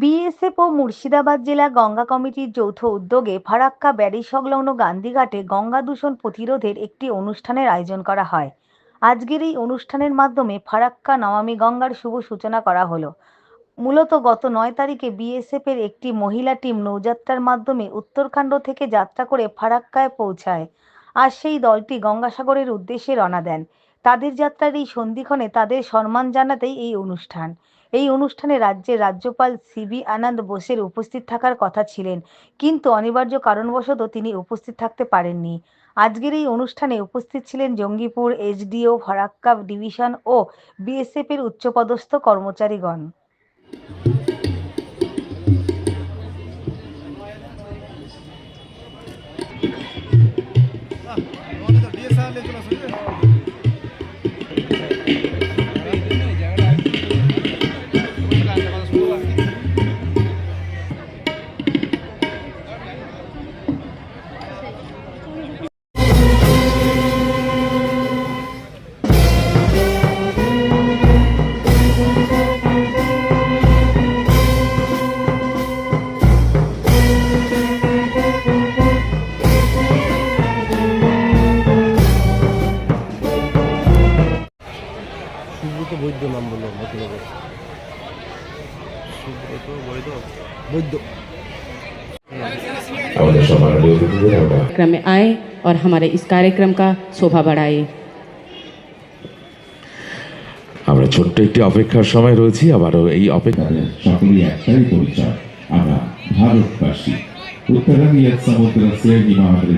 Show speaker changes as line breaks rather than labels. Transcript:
BSF ও মুর্শিদাবাদ জেলা গঙ্গা কমিটির যৌথ উদ্যোগে ফারাক্কা ব্যারি সংলগ্ন গান্ধীঘাটে গঙ্গা দূষণ প্রতিরোধের একটি অনুষ্ঠানের আয়োজন করা হয়। আজকের এই অনুষ্ঠানের মাধ্যমে ফারাক্কা নমামি গঙ্গার শুভ সূচনা করা হলো। মূলত গত নয় তারিখে বিএসএফ এর একটি মহিলা টিম নৌযাত্রার মাধ্যমে উত্তরাখণ্ড থেকে যাত্রা করে ফারাক্কায় পৌঁছায় আর সেই দলটি গঙ্গাসাগরের উদ্দেশ্যে রওনা দেন। তাদের যাত্রার এই সন্ধিক্ষণে তাদের সম্মান জানাতেই এই অনুষ্ঠান। এই অনুষ্ঠানে রাজ্যের রাজ্যপাল সিবি আনন্দ বোসের উপস্থিত থাকার কথা ছিলেন। কিন্তু অনিবার্য কারণবশত তিনি উপস্থিত থাকতে পারেননি। আজকের এই অনুষ্ঠানে উপস্থিত ছিলেন জঙ্গিপুর এইচডিও ফারাক্কা ডিভিশন ও বিএসএফ এর উচ্চপদস্থ কর্মচারীগণ।
বৈদ্য নাম বললো মতিনগর সুব্রত বৈদ্য বৈদ্য
আমাদের সম্মানীয় অতিথিদের আমরা
कार्यक्रम में आए और हमारे इस कार्यक्रम का शोभा बढ़ाए
আমরা ছোট্ট একটি অপেক্ষার সময় রয়েছি আবারও এই অপেক্ষা
তাদের সকলেই একটাই পরিচয় আমরা ভারতবাসী উত্তরাঙ্গী এক সমুদ্র से हिमाद्र